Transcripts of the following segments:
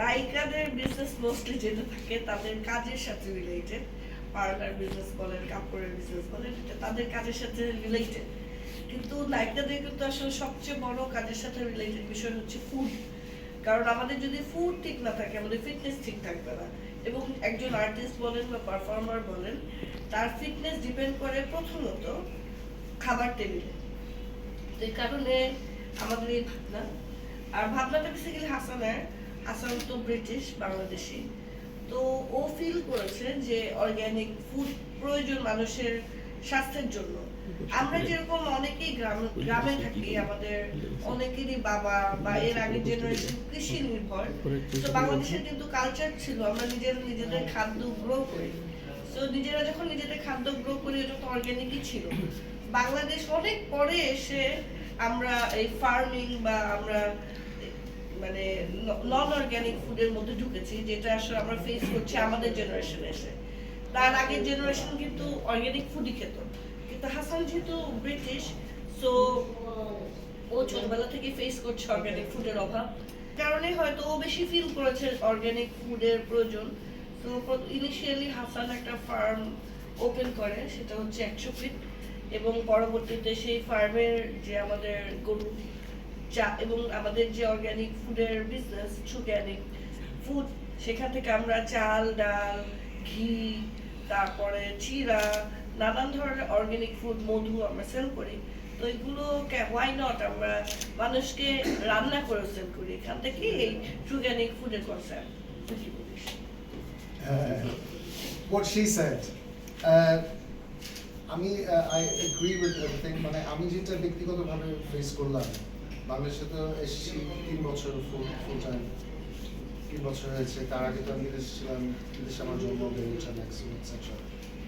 নায়িকাদের business mostly যেটা থাকে তাদের কাজের সাথে রিলেটেড পার্লার বিজনেস বলেন, কাপড়ের বিজনেস বলেন, এটা তাদের কাজের সাথে রিলেটেড কিন্তু নায়িকাদের কিন্তু আসলে সবচেয়ে বড় কাজের সাথে রিলেটেড বিষয় হচ্ছে ফুড কারণ আমাদের যদি ফুড ঠিক না থাকে, আমাদের ফিটনেস ঠিক থাকবে না। এবং একজন আর্টিস্ট বলেন বা পারফর্মার বলেন, তার ফিটনেস ডিপেন্ড করে প্রথমত খাবার টেবিলে এই কারণে আমাদের এই ভাবনা। আর ভাবনাটা বেসিক্যালি হাসানের হাসান তো ব্রিটিশ, বাংলাদেশি। তো ও ফিল করেছে যে অর্গ্যানিক ফুড প্রয়োজন মানুষের স্বাস্থ্যের জন্য। আমরা যেরকম অনেকেই গ্রাম, গ্রামে থাকি, আমাদের অনেকেরই বাবা বা এর আগের জেনারেশন কৃষি নির্ভর। তো বাংলাদেশের কিন্তু কালচার ছিল, আমরা নিজেরা নিজেদের খাদ্য গ্রো করি। তো নিজেরা যখন নিজেদের খাদ্য গ্রো করি, ওটা তো অর্গ্যানিকই ছিল। বাংলাদেশ অনেক পরে এসে আমরা এই ফার্মিং বা আমরা মানে নন অর্গ্যানিক ফুডের মধ্যে ঢুকেছি, যেটা আসলে আমরা ফেস করছি আমাদের জেনারেশনে এসে। তার আগের জেনারেশন কিন্তু অর্গ্যানিক ফুডই খেত। কিন্তু হাসান যেহেতু ব্রিটিশ সো ও ছোটবেলা থেকে ফেস করছে অর্গ্যানিক ফুডের অভাব। কারণে হয়তো ও বেশি ফিল করেছে অর্গ্যানিক ফুডের প্রয়োজন। তো ইনিশিয়ালি হাসান একটা ফার্ম ওপেন করে, সেটা হচ্ছে একশো ফিট এবং পরবর্তীতে সেই ফার্মের যে আমাদের গরু চা এবং আমাদের যে অর্গ্যানিক ফুডের বিজনেস অর্গ্যানিক ফুড সেখান থেকে আমরা চাল ডাল ঘি তারপরে চিরা নানান ধরনের অর্গ্যানিক ফুড মধু আমরা সেল করি। তো এগুলো ওয়াই নট আমরা মানুষকে রান্না করে সেল করি। এখান থেকে এই অর্গ্যানিক ফুডের concept what she said. Uh, আমি আই এগ্রি উইথ এভরিথিং মানে আমি যেটা ব্যক্তিগতভাবে ফেস করলাম বাংলাদেশে তো এসেছি তিন বছর ফুল ফুল টাইম তিন বছর হয়েছে, তার আগে তো আমি বিদেশে ছিলাম বিদেশে আমার জন্ম বেড়ে ওঠা ম্যাক্সিমাম এটসেট্রা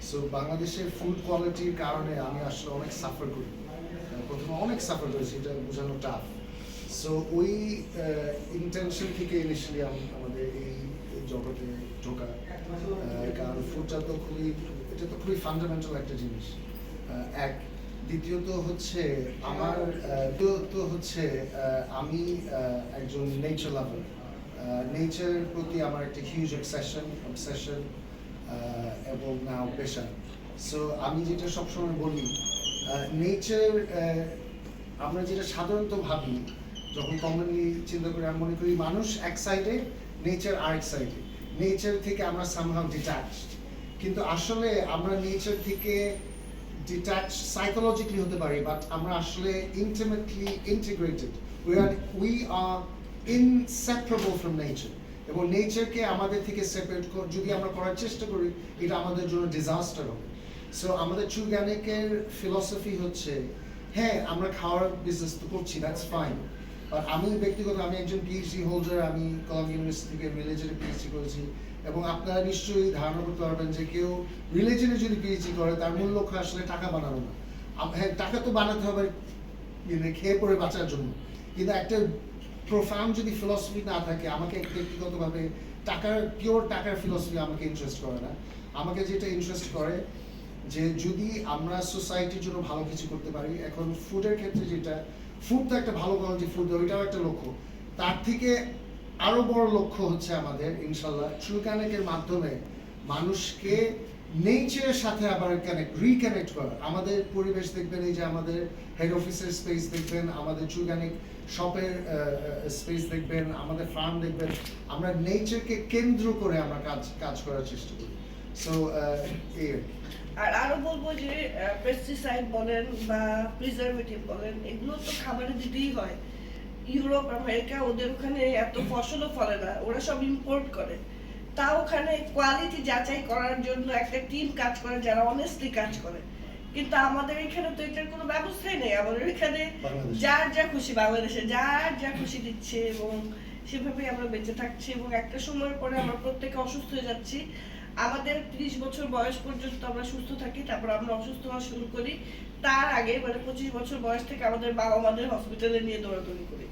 সো বাংলাদেশের ফুড কোয়ালিটির কারণে আমি আসলে অনেক সাফার করি। প্রথমে অনেক সাফার করেছি, এটা বোঝানো টাফ সো ওই ইন্টেনশন থেকে ইনিশিয়ালি আমাদের এই জগতে ঢোকা। কারণ ফুডটা তো খুবই, এটা তো খুবই ফান্ডামেন্টাল একটা জিনিস। এক দ্বিতীয়ত হচ্ছে আমার আহ, তো তো হচ্ছে আমি একজন নেচার লাভার নেচারের প্রতি আমার একটা হিউজ অবসেশন অবসেশন এবং পেশা সো আমি যেটা সবসময় বলি নেচার আমরা যেটা সাধারণত ভাবি যখন কমনলি চিন্তা করি আমি মনে করি মানুষ এক সাইডে নেচার আরেক সাইডে নেচার থেকে আমরা সামহাও ডিট্যাচড কিন্তু আসলে আমরা নেচার থেকে ডিট্যাচ সাইকোলজিক্যালি হতে পারি বাট আমরা আসলে intimately integrated we are we are inseparable from nature এবং নেচারকে আমাদের থেকে সেপারেট যদি আমরা করার চেষ্টা করি, এটা আমাদের জন্য ডিজাস্টার হবে। সো আমাদের চুগানিকের ফিলসফি হচ্ছে হ্যাঁ আমরা খাওয়ার বিজনেস তো করছি দ্যাটস ফাইন বাট আমি ব্যক্তিগত, আমি একজন পিএইচডি হোল্ডার আমি কলাম ইউনিভার্সিটি থেকে রিলিজনে পিএইচডি করেছি। এবং আপনারা নিশ্চয়ই ধারণা করতে পারবেন যে কেউ রিলিজনে যদি পিএইচডি করে, তার মূল লক্ষ্য আসলে টাকা বানানো না। হ্যাঁ টাকা তো বানাতে হবে মানে খেয়ে পড়ে বাঁচার জন্য। কিন্তু একটা প্রোফাউন্ড যদি ফিলসফি না থাকে, আমাকে ব্যক্তিগতভাবে টাকার পিওর টাকার ফিলসফি আমাকে ইন্টারেস্ট করে না। আমাকে যেটা ইন্টারেস্ট করে, যে যদি আমরা সোসাইটির জন্য ভালো কিছু করতে পারি, এখন ফুডের ক্ষেত্রে যেটা ফুড তো একটা ভালো কোয়ালিটি ফুড ওইটাও একটা লক্ষ্য। তার থেকে আরও বড় লক্ষ্য হচ্ছে আমাদের ইনশাল্লাহ ট্রু কানেক্টের মাধ্যমে মানুষকে নেচারের সাথে আবার কানেক্ট রিকানেক্ট করা। আমাদের পরিবেশ দেখবেন, এই যে আমাদের হেড অফিসের স্পেস দেখবেন, আমাদের চুগানিক শপের স্পেস দেখবেন, আমাদের ফার্ম দেখবেন, আমরা নেচারকে কেন্দ্র করে আমরা কাজ কাজ করার চেষ্টা করি। সো এই আর আর আরও বলব যে পেস্টিসাইড বলেন বা প্রিজারভেটিভ বলেন, এগুলো তো খাবারে দিতেই হয়। ইউরোপ আমেরিকা ওদের ওখানে এত ফসলও ফলে না ওরা সব ইম্পোর্ট করে। তা ওখানে কোয়ালিটি যাচাই করার জন্য একটা টিম কাজ করে যারা অনেস্টলি কাজ করে। কিন্তু আমাদের এখানে তো এটার কোনো ব্যবস্থাই নেই। আমাদের এখানে। যার যা খুশি বাংলাদেশে যার যা খুশি দিচ্ছে এবং সেভাবেই আমরা বেঁচে থাকছি এবং একটা সময়ের পরে আমরা প্রত্যেকে অসুস্থ হয়ে যাচ্ছি। আমাদের ত্রিশ বছর বয়স পর্যন্ত আমরা সুস্থ থাকি, তারপর আমরা অসুস্থ হওয়া শুরু করি। তার আগে মানে পঁচিশ বছর বয়স থেকে আমাদের বাবা মাদের হসপিটালে নিয়ে দৌড়াদৌড়ি করি।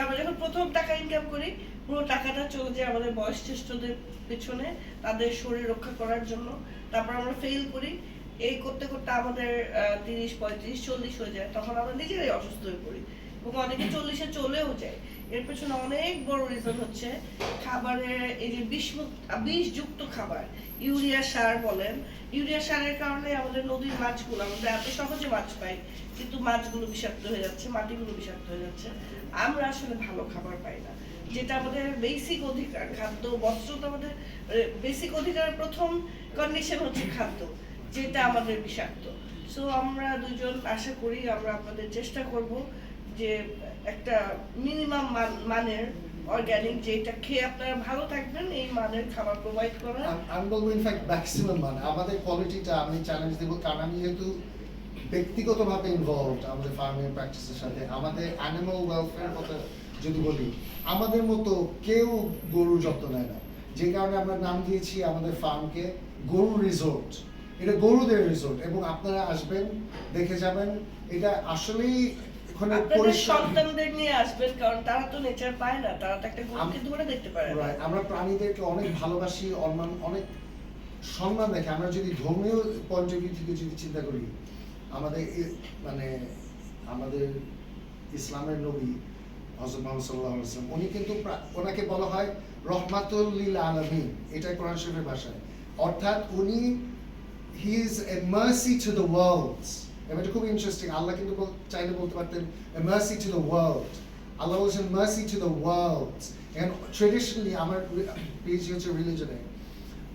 আমরা যখন প্রথম টাকা ইনকাম করি, পুরো টাকাটা চলে যায় আমাদের বয়সজ্যেষ্ঠদের পেছনে, তাদের শরীর রক্ষা করার জন্য। তারপর আমরা ফেল করি। এই করতে করতে আমাদের তিরিশ, পঁয়ত্রিশ, চল্লিশ হয়ে যায়। তখন আমরা নিজেরাই অসুস্থ হয়ে পড়ি। এবং অনেকে চল্লিশে চলেও যায়। এর পেছনে অনেক বড় রিজন হচ্ছে খাবারের এই যে বিষ বিষ যুক্ত খাবার, ইউরিয়া সার বলেন। ইউরিয়া সারের কারণে আমাদের নদীর মাছগুলো, আমরা এত সহজে মাছ পাই, কিন্তু মাছগুলো বিষাক্ত হয়ে যাচ্ছে, মাটিগুলো বিষাক্ত হয়ে যাচ্ছে। আমরা আসলে ভালো খাবার পাই না। যেটা আমাদের বেসিক অধিকার, খাদ্য, বস্ত্র তো আমাদের বেসিক অধিকারের প্রথম কন্ডিশন হচ্ছে খাদ্য, যেটা আমাদের বিষাক্ত। সো আমরা দুজন আশা করি আমরা আপনাদের চেষ্টা করব যে একটা মিনিমাম মানের অর্গানিক যেটা খেয়ে আপনারা ভালো থাকবেন, এই মানের খাবার প্রোভাইড করা আম- বলব ইনফ্যাক্ট ম্যাক্সিমাম মানে। আমাদের কোয়ালিটিটা আমি চ্যালেঞ্জ দেবো, কারণ আমি যেহেতু ব্যক্তিগতভাবে ইনভলভড আমাদের ফার্মিং প্র্যাকটিসের সাথে, আমাদের অ্যানিমাল ওয়েলফেয়ার কথা যদি বলি, আমাদের মতো কেউ গরুর যত্ন নেয় না। যে কারণে আমরা নাম দিয়েছি আমাদের ফার্মকে গরু রিসোর্ট এটা গরুদের রিসোর্ট এবং আপনারা আসবেন, দেখে যাবেন। এটা আসলেই ওখানে সন্তানদের নিয়ে আসবেন কারণ তারা তো নেচার পায় না তারা তো একটা গরুকে ধরে দেখতে পারে আমরা প্রাণীদেরকে অনেক ভালোবাসি অনেক সম্মান দেখে আমরা যদি ধর্মীয় পয়েন্ট থেকে যদি চিন্তা করি আমাদের মানে আমাদের ইসলামের নবী হজরত মোহাম্মদ সাল্লাহ আলাইসলাম উনি কিন্তু ওনাকে বলা হয় রহমাতুল্লিল আলমিন। এটাই কোরআন শরীফের ভাষায়। অর্থাৎ উনি he is a mercy to the world এবার এটা খুব ইন্টারেস্টিং আল্লাহ কিন্তু চাইলে বলতে পারতেন মার্সি টু দ্য ওয়ার্ল্ড আল্লাহ বলছেন মার্সি টু দ্য ওয়ার্ল্ড এখন ট্রেডিশনালি আমার পিএইচডি হচ্ছে রিলিজনে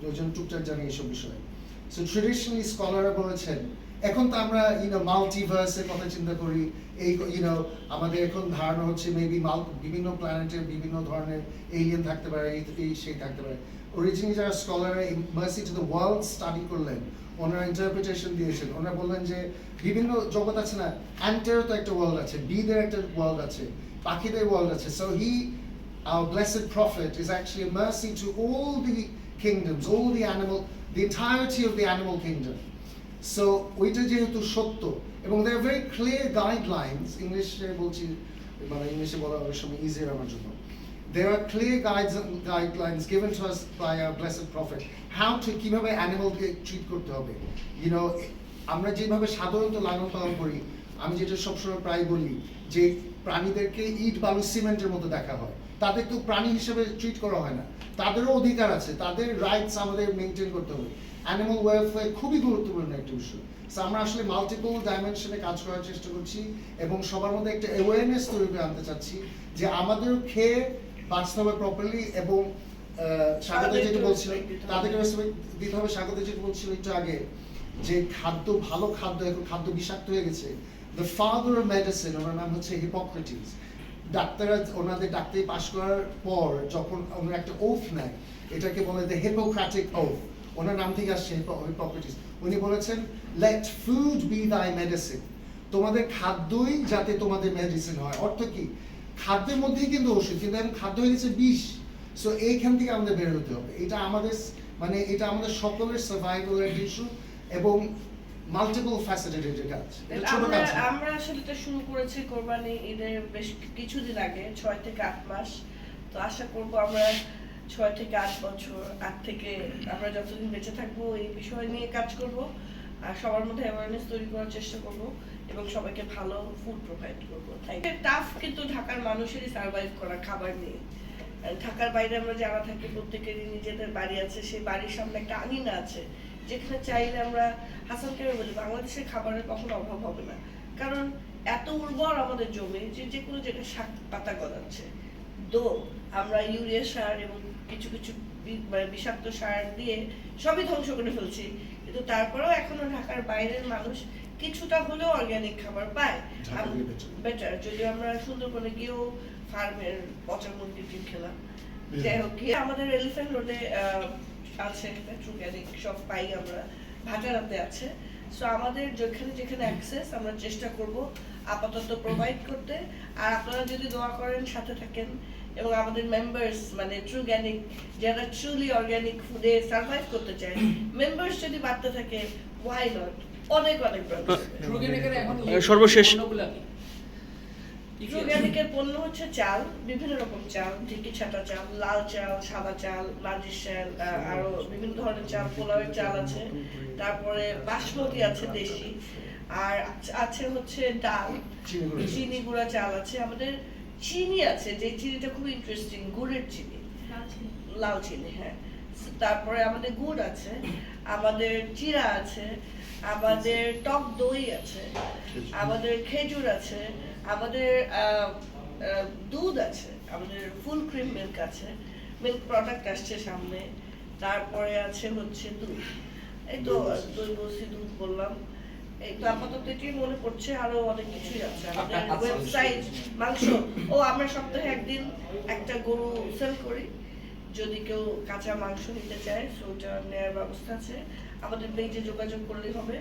ওই জন্য টুকটাক জানি এইসব বিষয়ে। সো ট্রেডিশনালি স্কলাররা বলেছেন, এখন তো আমরা ইউনো মাল্টিভার্সের কথা চিন্তা করি। এই ইউনো আমাদের এখন ধারণা হচ্ছে মেবি মাল বিভিন্ন প্ল্যানেটের বিভিন্ন ধরনের এলিয়েন থাকতে পারে, এই সেই থাকতে পারে। অরিজিনালি যারা স্কলাররা mercy to the world study করলেন ওনারা ইন্টারপ্রিটেশন দিয়েছেন। ওনারা বললেন যে বিভিন্ন জগৎ আছে না অ্যান্টেরও তো একটা ওয়ার্ল্ড আছে বিদের একটা ওয়ার্ল্ড আছে, পাখিদের ওয়ার্ল্ড আছে। So he our blessed prophet is actually mercy to all the kingdoms all the animal the entirety of the animal kingdom so ওইটা যেহেতু সত্য, এবং they are very clear guidelines ইংলিশে বলছি মানে ইংলিশে বলা অবশ্যই ইজি আমার জন্য। There are clear guides and guidelines given to us by our blessed prophet. How to, কীভাবে অ্যানিমালকে ট্রিট করতে হবে? You know, আমরা যেভাবে সাধারণত লালন পালন করি, আমি যেটা সবসময় প্রায় বলি, যে প্রাণীদেরকে ইট, বালু, সিমেন্টের মতো দেখা হয়। তাদের তো প্রাণী হিসেবে ট্রিট করা হয় না। তাদেরও অধিকার আছে। তাদের রাইটস আমাদের মেনটেন করতে হবে। অ্যানিমাল ওয়েলফেয়ার খুবই গুরুত্বপূর্ণ একটা বিষয়। So আমরা আসলে মাল্টিপল ডাইমেনশনে কাজ করার চেষ্টা করছি এবং সবার মধ্যে একটা অ্যাওয়ারনেস তৈরি করে আনতে চাচ্ছি যে আমাদের খেয়ে প্রপারলি এবং স্বাগত যেটা। তাদেরকে রেসপেক্ট দিতে হবে স্বাগত যেটা বলছিল একটু আগে যে খাদ্য ভালো খাদ্য এখন খাদ্য বিষাক্ত হয়ে গেছে। দ্য ফাদার অফ মেডিসিন ওনার নাম হচ্ছে হিপোক্রেটিস ডাক্তাররা ওনাদের ডাক্তারি পাশ করার পর যখন ওনার একটা ওফ নেয় এটাকে বলে দ্য হিপোক্রাটিক ওফ ওনার নাম থেকে আসছে হিপোক্রেটিস উনি বলেছেন let food be thy medicine তোমাদের খাদ্যই যাতে তোমাদের মেডিসিন হয়। অর্থ কি? খাদ্যের মধ্যেই কিন্তু ওষুধ কিন্তু এখন খাদ্য হয়ে গেছে বিষ। সো এইখান থেকে আমাদের বের হতে হবে। এটা আমাদের মানে এটা আমাদের সকলের সার্ভাইভালের ইস্যু এবং মাল্টিপল ফ্যাসিলিটেড কাজ। ছোট আমরা কাজ আমরা আসলে এটা শুরু করেছি কোরবানি ঈদের বেশ কিছুদিন আগে ছয় থেকে আট মাস। তো আশা করব আমরা ছয় থেকে আট বছর আট থেকে আমরা যতদিন বেঁচে থাকব এই বিষয় নিয়ে কাজ করব। আর সবার মধ্যে অ্যাওয়ারনেস তৈরি করার চেষ্টা করব। এবং সবাইকে ভালো ফুড প্রোভাইড করব। থ্যাংক টাফ কিন্তু ঢাকার মানুষেরই সার্ভাইভ করা খাবার নিয়ে ঢাকার বাইরে আমরা যারা থাকি, প্রত্যেকেরই নিজেদের বাড়ি আছে, সেই বাড়ির সামনে একটা আঙিনা আছে, যেখানে চাইলে আমরা হাসানকে বলি, বাংলাদেশের খাবারের কখনো অভাব হবে না। কারণ এত উর্বর আমাদের জমি যে যে কোনো জায়গায় শাক পাতা গজাচ্ছে। দো, আমরা ইউরিয়া সার এবং কিছু কিছু মানে বিষাক্ত সার দিয়ে সবই ধ্বংস করে ফেলছি। কিন্তু তারপরেও এখনও ঢাকার বাইরের মানুষ কিছুটা হলেও অর্গানিক খাবার পায়। বেটার যদি আমরা সুন্দরবনে গিয়েও ফার্মের পচা মুরগির ডিম খেলাম। যাই হোক গিয়ে আমাদের এলিফ্যান্ট রোডে আছে পেট্রোগ্যানিক সব পাই আমরা। ভাটারাতে আছে। সো আমাদের যেখানে যেখানে অ্যাক্সেস আমরা চেষ্টা করব আপাতত প্রোভাইড করতে। আর আপনারা যদি দোয়া করেন সাথে থাকেন। এবং আমাদের মেম্বার্স মানে ট্রু গ্যানিক যারা ট্রুলি অর্গানিক ফুডে সার্ভাইভ করতে চায় মেম্বার্স যদি বাড়তে থাকে ওয়াই নট অনেক অনেক এখন আহ, সর্বশেষ- পণ্য হচ্ছে চাল বিভিন্ন রকম চাল ঢেকি ছাটা চাল লাল চাল সাদা চাল চাল আরও বিভিন্ন ধরনের চাল পোলাওয়ের চাল আছে। তারপরে বাসমতি আছে দেশি। আর আছে- হচ্ছে ডাল চিনি চিনি গুঁড়া চাল আছে। আমাদের চিনি আছে যে চিনিটা খুব ইন্টারেস্টিং গুড়ের চিনি। লাল চিনি হ্যাঁ। তারপরে আমাদের গুড় আছে আমাদের চিরা আছে আমাদের টক দই আছে আমাদের খেজুর আছে আমাদের দুধ আছে আমাদের ফুল ক্রিম মিল্ক আছে মিল্ক প্রোডাক্ট আসছে সামনে তারপরে আছে হচ্ছে দুধ। এই তো দই বলছি দুধ বললাম। এই তো আপাতত এটাই মনে পড়ছে আরও অনেক কিছুই আছে। আমাদের আচ্ছা, ওয়েবসাইট মাংস। ও আমরা সপ্তাহে একদিন একটা গরু সেল করি। যদি কেউ কাঁচা মাংস নিতে চায় সেটা নেওয়ার ব্যবস্থা আছে। আমাদের পেজে যোগাযোগ করলেই হবে।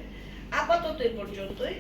আপাতত এ পর্যন্তই।